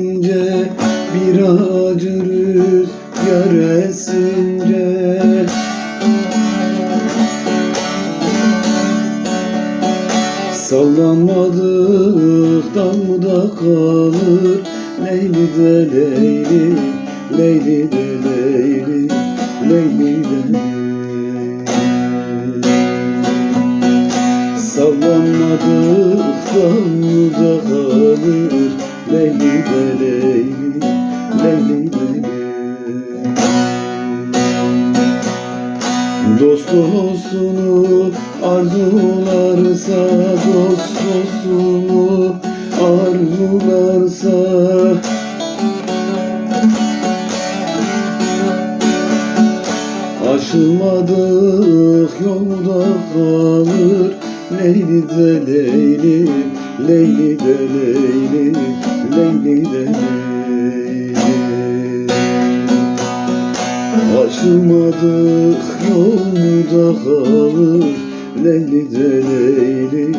esince Bir acı rüzgar esince Sallamadık damda kalır Leyli de Leyli, Leyli de Leyli, Leyli de Leyli. Sallanmadık damda kalır Leyli de Leyli, Leyli Leyli Dost dostunu arzularsa Dost dostunu arzularsa. Aşılmadık yolda kalır Leyli de Leyli, Leyli de Leyli, Leyli de Leyli. Aşılmadık yolda kalır Leyli de Leyli,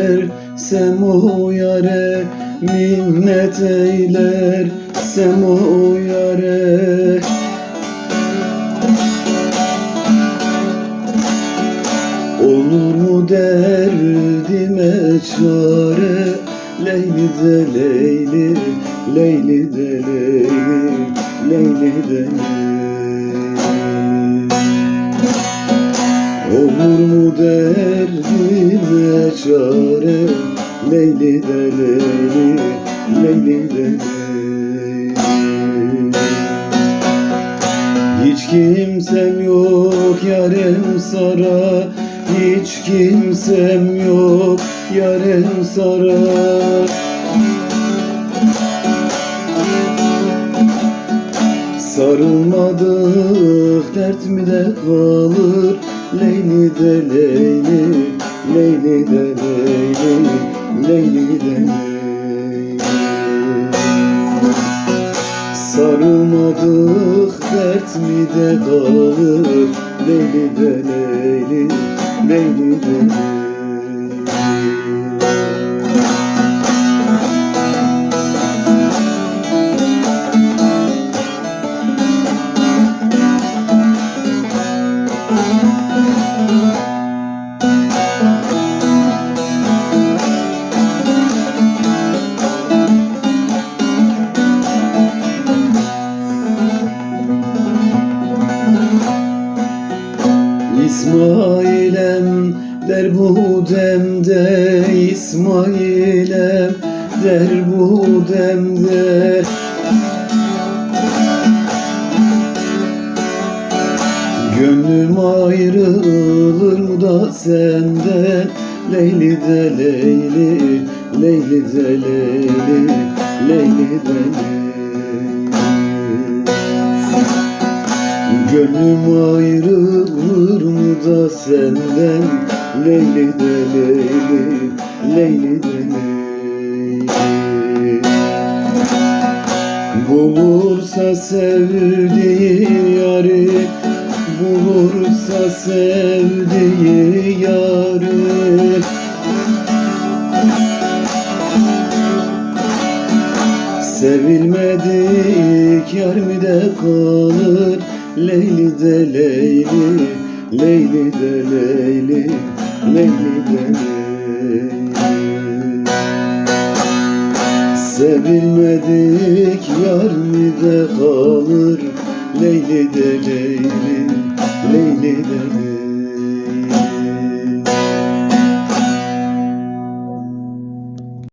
eyler sem o yare Minnet eyler sem o yare Olur mu derdime çare? Leyli de Leyli, Leyli de Leyli, Leyli de Leyli çare Leyli de Leyli, Leyli de Leyli Hiç kimsem yok yarem sara Hiç kimsem yok yarem sara. Sarılmadık dert mi de kalır? Leyli de Leyli, Leyli de Leyli, Leyli de Leyli. Sarılmadık dert mi de kalır Leyli de Leyli, Leyli de Leyli İsmailem der bu demde İsmailem der bu demde. Gönlüm ayrılır mı da senden Leyli de Leyli, Leyli de Leyli, Leyli de Leyli. Gönlüm ayrılır mı da senden Leyli de Leyli, Leyli de Leyli. Bulursa sevdiği yarı Bulursa sevdiği yarı. Sevilmedik yar mi de kalır Leyli de Leyli, Leyli de Leyli, Leyli de Leyli. Sevilmedik yar mi de kalır Leyli de Leyli, Leyli de Leyli